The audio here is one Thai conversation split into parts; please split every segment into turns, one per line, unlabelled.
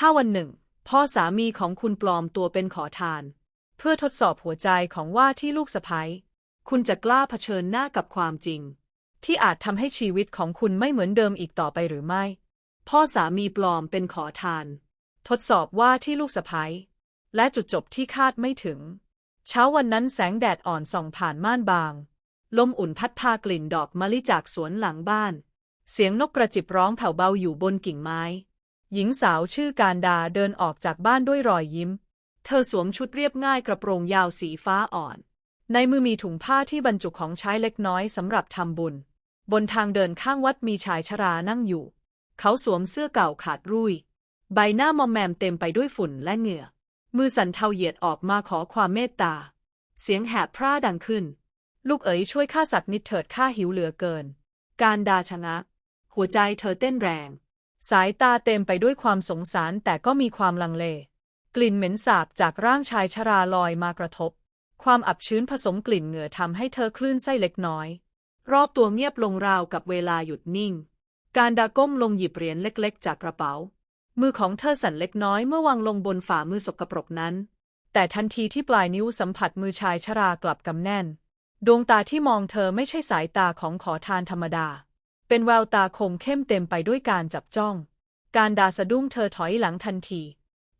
ถ้าวันหนึ่ง พ่อสามีของคุณปลอมตัวเป็นขอทาน เพื่อทดสอบหัวใจของว่าที่ลูกสะใภ้คุณจะกล้าเผชิญหน้ากับความจริง ที่อาจทำให้ชีวิตของคุณไม่เหมือนเดิมอีกต่อไปหรือไม่ พ่อสามีปลอมเป็นขอทาน ทดสอบว่าที่ลูกสะใภ้และจุดจบที่คาดไม่ถึง เช้าวันนั้นแสงแดดอ่อนส่องผ่านม่านบาง ลมอุ่นพัดพากลิ่นดอกมะลิจากสวนหลังบ้าน เสียงนกกระจิบร้องแผ่วเบาอยู่บนกิ่งไม้ หญิงสาวชื่อการดาเดินออกจากบ้านด้วยรอยยิ้ม เธอสวมชุดเรียบง่ายกระโปรงยาวสีฟ้าอ่อน ในมือมีถุงผ้าที่บรรจุของใช้เล็กน้อยสำหรับทำบุญ บนทางเดินข้างวัดมีชายชรานั่งอยู่ เขาสวมเสื้อเก่าขาดรุ่ย ใบหน้ามอมแมมเต็มไปด้วยฝุ่นและเหงื่อ มือสั่นเทาเหยียดออกมาขอความเมตตา เสียงแหบพร่าดังขึ้น ลูกเอ๋ยช่วยข้าสักนิดเถิดข้าหิวเหลือเกิน การดาชะงัก หัวใจเธอเต้นแรง สายตาเต็มไปด้วยความสงสารแต่ก็มีความลังเล กลิ่นเหม็นสาบจากร่างชายชราลอยมากระทบ ความอับชื้นผสมกลิ่นเหงื่อทำให้เธอคลื่นไส้เล็กน้อย รอบตัวเงียบลงราวกับเวลาหยุดนิ่ง การดาก้มลงหยิบเหรียญเล็กๆ จากกระเป๋า มือของเธอสั่นเล็กน้อยเมื่อวางลงบนฝ่ามือสกปรกนั้น แต่ทันทีที่ปลายนิ้วสัมผัสมือชายชรากลับกำแน่น ดวงตาที่มองเธอไม่ใช่สายตาของขอทานธรรมดา เป็นแววตาคมเข้มเต็มไปด้วยการจับจ้อง การดาสะดุ้งเธอถอยหลังทันที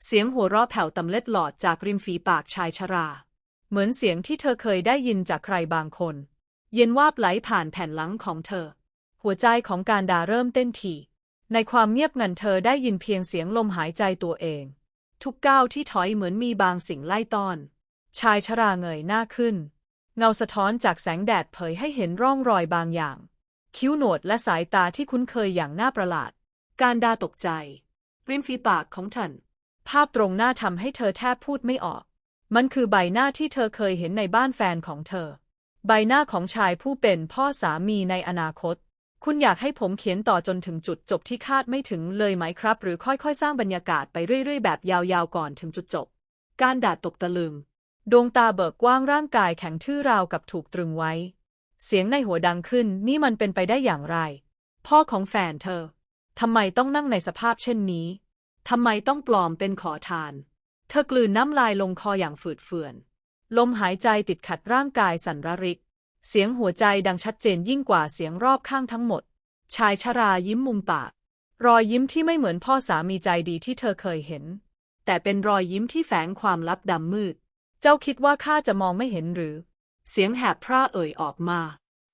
เสียงหัวเราะแผ่วตำเล็ดหลอดจากริมฝีปากชายชรา เหมือนเสียงที่เธอเคยได้ยินจากใครบางคน เย็นวาบไหลผ่านแผ่นหลังของเธอ หัวใจของการดาเริ่มเต้นถี่ในความเงียบงันเธอได้ยินเพียงเสียงลมหายใจตัวเอง ทุกก้าวที่ถอยเหมือนมีบางสิ่งไล่ต้อน ชายชราเงยหน้าขึ้น เงาสะท้อนจากแสงแดดเผยให้เห็นร่องรอยบางอย่าง คิ้วหนวดและสายตาที่คุ้นเคยอย่างน่าประหลาด การดาตกใจ ริมฝีปากของท่าน ภาพตรงหน้าทำให้เธอแทบพูดไม่ออก มันคือใบหน้าที่เธอเคยเห็นในบ้านแฟนของเธอ ใบหน้าของชายผู้เป็นพ่อสามีในอนาคต คุณอยากให้ผมเขียนต่อจนถึงจุดจบที่คาดไม่ถึงเลยไหมครับ หรือค่อยๆ สร้างบรรยากาศไปเรื่อยๆ แบบยาวๆ ก่อนถึงจุดจบ การดาตกตะลึง ดวงตาเบิกกว้างร่างกายแข็งทื่อราวกับถูกตรึงไว้ เสียงในหัวดังขึ้นนี่มันเป็นไปได้อย่างไร พ่อของแฟนเธอทำไมต้องนั่งในสภาพเช่นนี้ทำไมต้องปลอมเป็นขอทาน เธอกลืนน้ำลายลงคออย่างฝืดเฟือน ลมหายใจติดขัดร่างกายสั่นระริก เสียงหัวใจดังชัดเจนยิ่งกว่าเสียงรอบข้างทั้งหมด ชายชรายิ้มมุมปาก รอยยิ้มที่ไม่เหมือนพ่อสามีใจดีที่เธอเคยเห็น แต่เป็นรอยยิ้มที่แฝงความลับดำมืด เจ้าคิดว่าข้าจะมองไม่เห็นหรือ เสียงแหบพร่าเอ่ยออกมา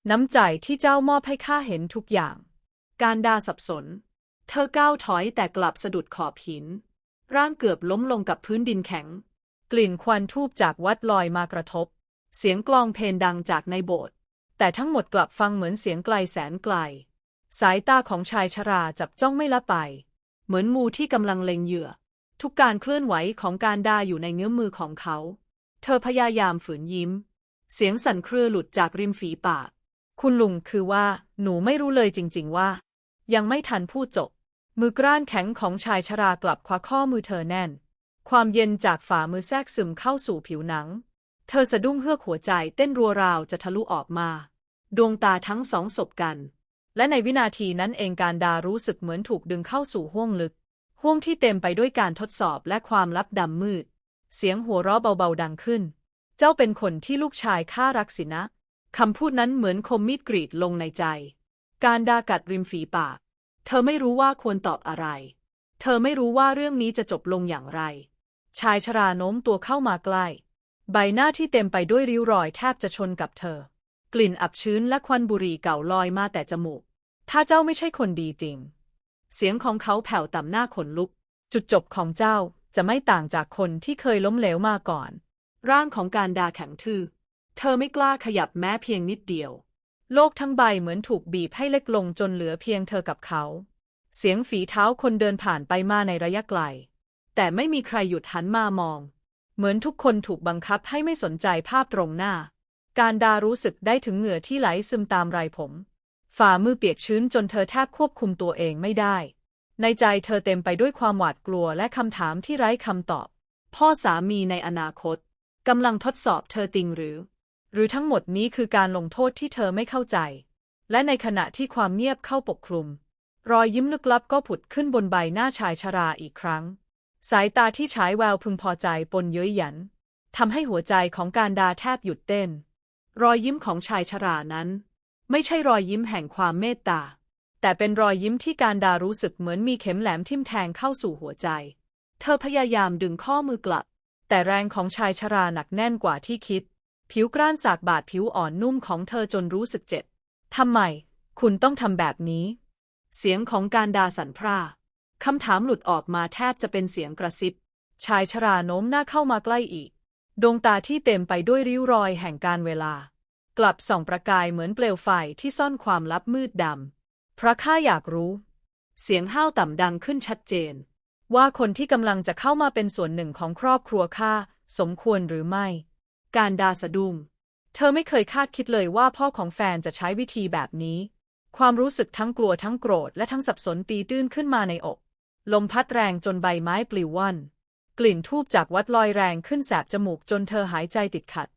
น้ำใจที่เจ้ามอบให้ข้าเห็นทุกอย่าง การดาสับสน เธอก้าวถอยแต่กลับสะดุดขอบหิน ร่างเกือบล้มลงกับพื้นดินแข็ง กลิ่นควันทูบจากวัดลอยมากระทบ เสียงกลองเพลงดังจากในโบสถ์แต่ทั้งหมดกลับฟังเหมือนเสียงไกลแสนไกล สายตาของชายชราจับจ้องไม่ละไป เหมือนมูที่กำลังเล็งเหยื่อ ทุกการเคลื่อนไหวของการดาอยู่ในเงื้อมมือของเขา เธอพยายามฝืนยิ้ม เสียงสั่นเครือหลุดจากริมฝีปาก คุณลุงคือว่า หนูไม่รู้เลยจริง ๆ ว่า ยังไม่ทันพูดจบ มือกร้านแข็งของชายชรากลับคว้าข้อมือเธอแน่น ความเย็นจากฝ่ามือแทรกซึมเข้าสู่ผิวหนัง เธอสะดุ้งเฮือกหัวใจเต้นรัวราวจะทะลุออกมา ดวงตาทั้งสองสบกัน และในวินาทีนั้นเองการดารู้สึกเหมือนถูกดึงเข้าสู่ห้วงลึกห้วงที่เต็มไปด้วยการทดสอบและความลับดำมืด เสียงหัวเราะเบาๆดังขึ้น เจ้าเป็นคนที่ลูกชายข้ารักสินะ คำพูดนั้นเหมือนคมมีดกรีดลงในใจ การดากัดริมฝีปาก เธอไม่รู้ว่าควรตอบอะไร เธอไม่รู้ว่าเรื่องนี้จะจบลงอย่างไร ชายชราโน้มตัวเข้ามาใกล้ ใบหน้าที่เต็มไปด้วยริ้วรอยแทบจะชนกับเธอ กลิ่นอับชื้นและควันบุหรี่เก่าลอยมาแต่จมูก ถ้าเจ้าไม่ใช่คนดีจริง เสียงของเขาแผ่วต่ำหน้าขนลุก จุดจบของเจ้าจะไม่ต่างจากคนที่เคยล้มเหลวมาก่อน ร่างของการดาแข็งทื่อ เธอไม่กล้าขยับแม้เพียงนิดเดียว โลกทั้งใบเหมือนถูกบีบให้เล็กลงจนเหลือเพียงเธอกับเขา เสียงฝีเท้าคนเดินผ่านไปมาในระยะไกล แต่ไม่มีใครหยุดหันมามอง เหมือนทุกคนถูกบังคับให้ไม่สนใจภาพตรงหน้า การดารู้สึกได้ถึงเหงื่อที่ไหลซึมตามไรผม ฝ่ามือเปียกชื้นจนเธอแทบควบคุมตัวเองไม่ได้ ในใจเธอเต็มไปด้วยความหวาดกลัวและคำถามที่ไร้คำตอบ พ่อสามีในอนาคต กำลังทดสอบเธอติงหรือ หรือทั้งหมดนี้คือการลงโทษที่เธอไม่เข้าใจ และในขณะที่ความเงียบเข้าปกคลุม รอยยิ้มลึกลับก็ผุดขึ้นบนใบหน้าชายชราอีกครั้ง สายตาที่ฉายแววพึงพอใจปนเย้ยหยันทำให้หัวใจของการดาแทบหยุดเต้น รอยยิ้มของชายชรานั้น ไม่ใช่รอยยิ้มแห่งความเมตตา แต่เป็นรอยยิ้มที่การดารู้สึกเหมือนมีเข็มแหลมทิ่มแทงเข้าสู่หัวใจ เธอพยายามดึงข้อมือกลับ แต่แรงของชายชราหนักแน่นกว่าที่คิด ผิวกร้านสากบาดผิวอ่อนนุ่มของเธอจนรู้สึกเจ็บทำไม คุณต้องทำแบบนี้ เสียงของการดาสันพร่าคำถามหลุดออกมาแทบจะเป็นเสียงกระซิบ ชายชราโน้มหน้าเข้ามาใกล้อีก ดวงตาที่เต็มไปด้วยริ้วรอยแห่งการเวลา กลับส่องประกายเหมือนเปลวไฟที่ซ่อนความลับมืดดำพระข้าอยากรู้ เสียงห้าวต่ำดังขึ้นชัดเจน ว่าคนที่กำลังจะเข้ามาเป็นส่วนหนึ่งของครอบครัวข้าสมควรหรือไม่ การดาสะดุ้งเธอไม่เคยคาดคิดเลยว่าพ่อของแฟนจะใช้วิธีแบบนี้ ความรู้สึกทั้งกลัวทั้งโกรธและทั้งสับสนตีตื้นขึ้นมาในอก ลมพัดแรงจนใบไม้ปลิวว่อนกลิ่นทูบจากวัดลอยแรงขึ้นแสบจมูกจนเธอหายใจติดขัด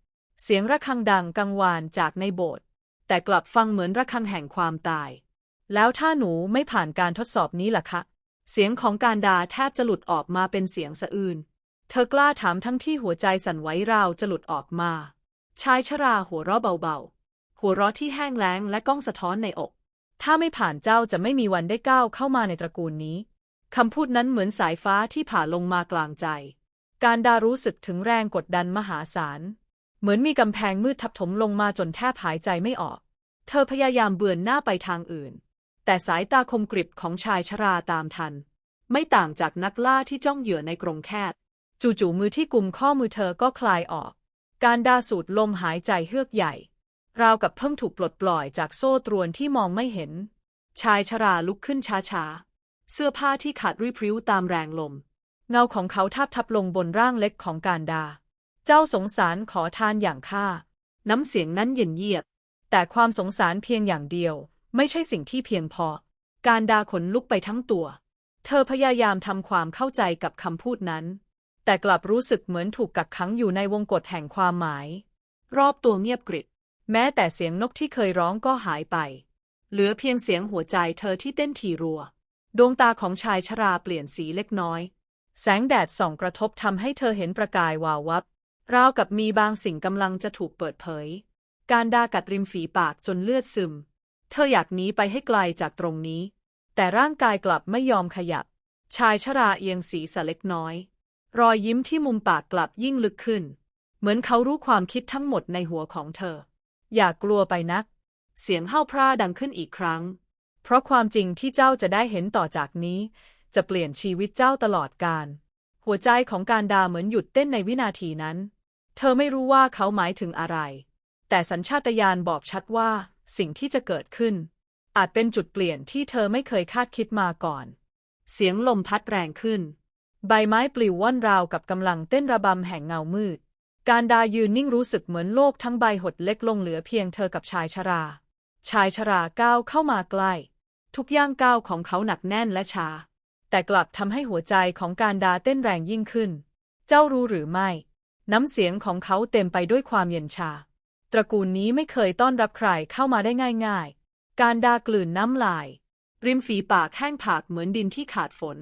เสียงระฆังดังกังวานจากในโบสถ์แต่กลับฟังเหมือนระฆังแห่งความตาย แล้วถ้าหนูไม่ผ่านการทดสอบนี้ล่ะคะ เสียงของการดาแทบจะหลุดออกมาเป็นเสียงสะอื้น เธอกล้าถามทั้งที่หัวใจสั่นไหวราวจะหลุดออกมา ชายชราหัวเราะเบาๆ หัวเราะที่แห้งแล้งและก้องสะท้อนในอก ถ้าไม่ผ่านเจ้าจะไม่มีวันได้ก้าวเข้ามาในตระกูลนี้ คำพูดนั้นเหมือนสายฟ้าที่ผ่าลงมากลางใจ การดารู้สึกถึงแรงกดดันมหาศาล เหมือนมีกำแพงมืดทับถมลงมาจนแทบหายใจไม่ออก เธอพยายามเบือนหน้าไปทางอื่น แต่สายตาคมกริบของชายชราตามทัน ไม่ต่างจากนักล่าที่จ้องเหยื่อในกรงแคบจู่ๆมือที่กุมข้อมือเธอก็คลายออก การดาสูดลมหายใจเฮือกใหญ่ ราวกับเพิ่งถูกปลดปล่อยจากโซ่ตรวนที่มองไม่เห็น ชายชราลุกขึ้นช้าๆ เสื้อผ้าที่ขาดริพริ้วตามแรงลม เงาของเขาทาบทับลงบนร่างเล็กของการดา เจ้าสงสารขอทานอย่างข้าน้ำเสียงนั้นเย็นเยียบ แต่ความสงสารเพียงอย่างเดียว ไม่ใช่สิ่งที่เพียงพอ การดาขนลุกไปทั้งตัว เธอพยายามทำความเข้าใจกับคำพูดนั้น แต่กลับรู้สึกเหมือนถูกกักขังอยู่ในวงกฏแห่งความหมาย รอบตัวเงียบกริบ แม้แต่เสียงนกที่เคยร้องก็หายไป เหลือเพียงเสียงหัวใจเธอที่เต้นถี่รัว ดวงตาของชายชราเปลี่ยนสีเล็กน้อย แสงแดดส่องกระทบทำให้เธอเห็นประกายวาววับ ราวกับมีบางสิ่งกำลังจะถูกเปิดเผย การดากัดริมฝีปากจนเลือดซึม เธออยากหนีไปให้ไกลจากตรงนี้ แต่ร่างกายกลับไม่ยอมขยับ ชายชราเอียงศีรษะเล็กน้อย รอยยิ้มที่มุมปากกลับยิ่งลึกขึ้น เหมือนเขารู้ความคิดทั้งหมดในหัวของเธอ อย่ากลัวไปนัก เสียงห้าวพร่าดังขึ้นอีกครั้ง เพราะความจริงที่เจ้าจะได้เห็นต่อจากนี้ จะเปลี่ยนชีวิตเจ้าตลอดกาลหัวใจของการดาเหมือนหยุดเต้นในวินาทีนั้น เธอไม่รู้ว่าเขาหมายถึงอะไร แต่สัญชาตญาณบอกชัดว่า สิ่งที่จะเกิดขึ้น อาจเป็นจุดเปลี่ยนที่เธอไม่เคยคาดคิดมาก่อน เสียงลมพัดแรงขึ้น ใบไม้ปลิวว่อนราวกับกำลังเต้นระบำแห่งเงามืด การดายืนนิ่งรู้สึกเหมือนโลกทั้งใบหดเล็กลงเหลือเพียงเธอกับชายชรา ชายชราก้าวเข้ามาใกล้ ทุกย่างก้าวของเขาหนักแน่นและช้าแต่กลับทำให้หัวใจของการดาเต้นแรงยิ่งขึ้น เจ้ารู้หรือไม่ น้ำเสียงของเขาเต็มไปด้วยความเย็นชา ตระกูลนี้ไม่เคยต้อนรับใครเข้ามาได้ง่าย ๆ การดากลืนน้ำลาย ริมฝีปากแห้งผากเหมือนดินที่ขาดฝน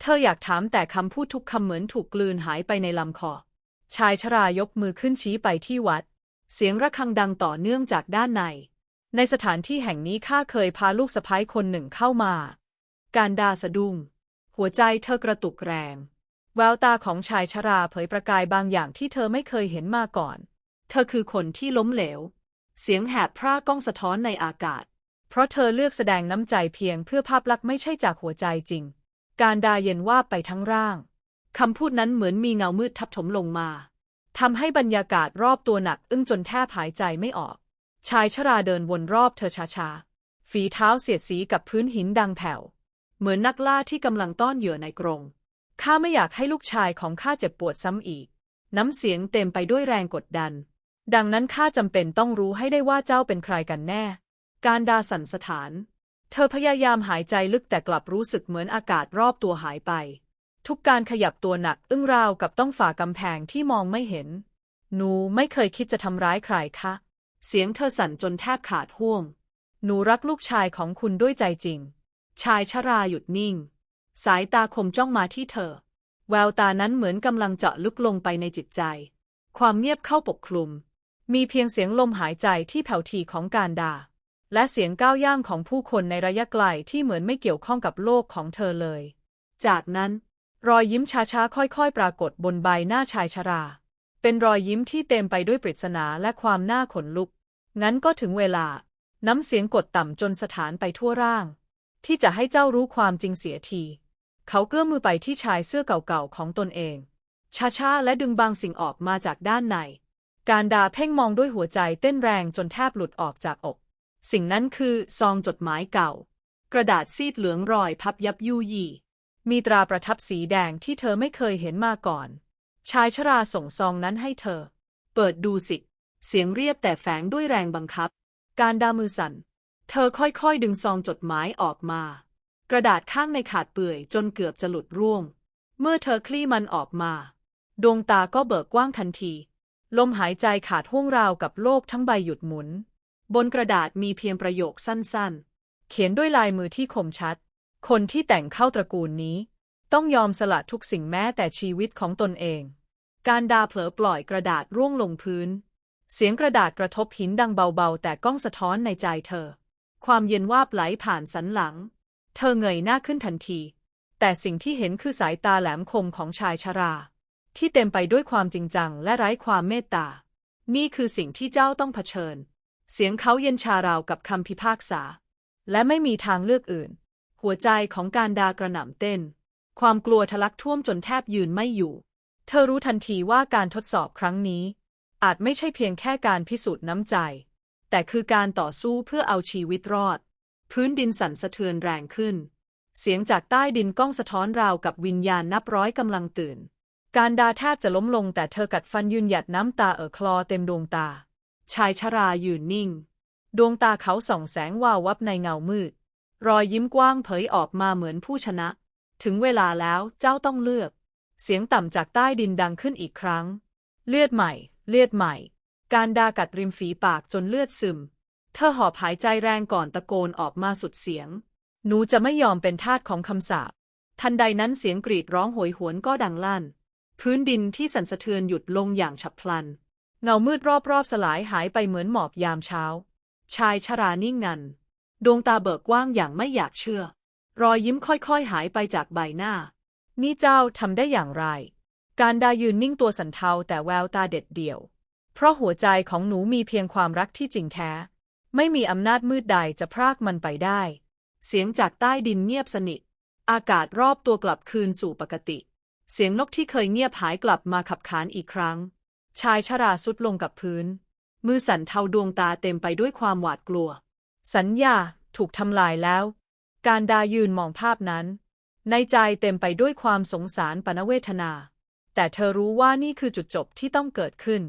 เธออยากถามแต่คำพูดทุกคำเหมือนถูกกลืนหายไปในลำคอ ชายชรายกมือขึ้นชี้ไปที่วัด เสียงระฆังดังต่อเนื่องจากด้านใน ในสถานที่แห่งนี้ข้าเคยพาลูกสะพ้ายคนหนึ่งเข้ามา การดาสะดุ้ง หัวใจเธอกระตุกแรงแววตาของชายชราเผยประกายบางอย่างที่เธอไม่เคยเห็นมาก่อน เธอคือคนที่ล้มเหลว เสียงแหบพร่าก้องสะท้อนในอากาศ เพราะเธอเลือกแสดงน้ำใจเพียงเพื่อภาพลักษณ์ไม่ใช่จากหัวใจจริง การดาเย็นว่าไปทั้งร่าง คำพูดนั้นเหมือนมีเงามืดทับถมลงมาทำให้บรรยากาศรอบตัวหนักอึ้งจนแทบหายใจไม่ออก ชายชราเดินวนรอบเธอช้าๆ ฝีเท้าเสียดสีกับพื้นหินดังแผ่ว เหมือนนักล่าที่กำลังต้อนเหยื่อในกรง ข้าไม่อยากให้ลูกชายของข้าเจ็บปวดซ้ำอีก น้ำเสียงเต็มไปด้วยแรงกดดัน ดังนั้นข้าจำเป็นต้องรู้ให้ได้ว่าเจ้าเป็นใครกันแน่ การดาสันสถาน เธอพยายามหายใจลึกแต่กลับรู้สึกเหมือนอากาศรอบตัวหายไป ทุกการขยับตัวหนักอึ้งราวกับต้องฝ่ากำแพงที่มองไม่เห็น หนูไม่เคยคิดจะทำร้ายใครคะ เสียงเธอสั่นจนแทบขาดห่วง หนูรักลูกชายของคุณด้วยใจจริง ชายชราหยุดนิ่ง สายตาคมจ้องมาที่เธอ แววตานั้นเหมือนกำลังเจาะลึกลงไปในจิตใจ ความเงียบเข้าปกคลุม มีเพียงเสียงลมหายใจที่แผ่วทีของการดาและเสียงก้าวย่างของผู้คนในระยะไกลที่เหมือนไม่เกี่ยวข้องกับโลกของเธอเลย จากนั้น รอยยิ้มช้าๆ ค่อยๆ ปรากฏบนใบหน้าชายชรา เป็นรอยยิ้มที่เต็มไปด้วยปริศนาและความน่าขนลุก งั้นก็ถึงเวลา น้ำเสียงกดต่ำจนสถานไปทั่วร่าง ที่จะให้เจ้ารู้ความจริงเสียที เขาเกื้อมมือไปที่ชายเสื้อเก่าๆของตนเองช้าๆและดึงบางสิ่งออกมาจากด้านใน การดาเพ่งมองด้วยหัวใจเต้นแรงจนแทบหลุดออกจากอก สิ่งนั้นคือซองจดหมายเก่า กระดาษซีดเหลืองรอยพับยับยุยี่มีตราประทับสีแดงที่เธอไม่เคยเห็นมาก่อน ชายชราส่งซองนั้นให้เธอ เปิดดูสิ เสียงเรียบแต่แฝงด้วยแรงบังคับ การดามือสั่น เธอค่อยๆดึงซองจดหมายออกมา กระดาษข้างในขาดเปื่อยจนเกือบจะหลุดร่วง เมื่อเธอคลี่มันออกมา ดวงตาก็เบิกกว้างทันที ลมหายใจขาดห้วงราวกับโลกทั้งใบหยุดหมุน บนกระดาษมีเพียงประโยคสั้นๆ เขียนด้วยลายมือที่คมชัด คนที่แต่งเข้าตระกูลนี้ ต้องยอมสละทุกสิ่งแม้แต่ชีวิตของตนเอง การดาเผลอปล่อยกระดาษร่วงลงพื้น เสียงกระดาษกระทบหินดังเบาๆ แต่ก้องสะท้อนในใจเธอ ความเย็นวาบไหลผ่านสันหลัง เธอเงยหน้าขึ้นทันที แต่สิ่งที่เห็นคือสายตาแหลมคมของชายชรา ที่เต็มไปด้วยความจริงจังและไร้ความเมตตา นี่คือสิ่งที่เจ้าต้องเผชิญ เสียงเขาเย็นชาราวกับคำพิพากษา และไม่มีทางเลือกอื่น หัวใจของการดากระหน่ำเต้น ความกลัวทะลักท่วมจนแทบยืนไม่อยู่ เธอรู้ทันทีว่าการทดสอบครั้งนี้ อาจไม่ใช่เพียงแค่การพิสูจน์น้ำใจ แต่คือการต่อสู้เพื่อเอาชีวิตรอด พื้นดินสั่นสะเทือนแรงขึ้น เสียงจากใต้ดินก้องสะท้อนราวกับวิญญาณนับร้อยกำลังตื่น การดาแทบจะล้มลงแต่เธอกัดฟันยืนหยัดน้ำตาเอ่อคลอเต็มดวงตา ชายชรายืนนิ่ง ดวงตาเขาส่องแสงวาววับในเงามืด รอยยิ้มกว้างเผยออกมาเหมือนผู้ชนะ ถึงเวลาแล้วเจ้าต้องเลือก เสียงต่ำจากใต้ดินดังขึ้นอีกครั้ง เลือดใหม่ เลือดใหม่ การดากัดริมฝีปากจนเลือดซึม เธอหอบหายใจแรงก่อนตะโกนออกมาสุดเสียง หนูจะไม่ยอมเป็นทาสของคำสาปทันใดนั้นเสียงกรีดร้องโหยหวนก็ดังลั่น พื้นดินที่สั่นสะเทือนหยุดลงอย่างฉับพลัน เงามืดรอบๆสลายหายไปเหมือนหมอกยามเช้า ชายชรานิ่งงัน ดวงตาเบิกกว้างอย่างไม่อยากเชื่อ รอยยิ้มค่อยๆหายไปจากใบหน้า นี่เจ้าทำได้อย่างไร การดายืนนิ่งตัวสันเทาแต่แววตาเด็ดเดี่ยว เพราะหัวใจของหนูมีเพียงความรักที่จริงแท้ ไม่มีอำนาจมืดใดจะพรากมันไปได้ เสียงจากใต้ดินเงียบสนิท อากาศรอบตัวกลับคืนสู่ปกติ เสียงนกที่เคยเงียบหายกลับมาขับขานอีกครั้ง ชายชราสุดลงกับพื้น มือสั่นเทาดวงตาเต็มไปด้วยความหวาดกลัว สัญญาถูกทำลายแล้ว การดายืนมองภาพนั้น ในใจเต็มไปด้วยความสงสารปนเวทนา แต่เธอรู้ว่านี่คือจุดจบที่ต้องเกิดขึ้น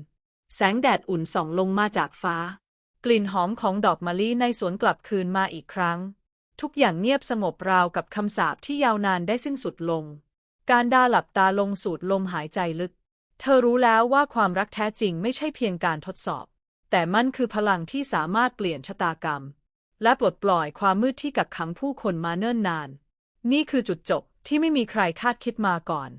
แสงแดดอุ่นส่องลงมาจากฟ้า กลิ่นหอมของดอกมะลิในสวนกลับคืนมาอีกครั้ง ทุกอย่างเงียบสงบราวกับคำสาปที่ยาวนานได้สิ้นสุดลง การดาหลับตาลงสูดลมหายใจลึก เธอรู้แล้วว่าความรักแท้จริงไม่ใช่เพียงการทดสอบ แต่มันคือพลังที่สามารถเปลี่ยนชะตากรรม และปลดปล่อยความมืดที่กักขังผู้คนมาเนิ่นนาน นี่คือจุดจบที่ไม่มีใครคาดคิดมาก่อน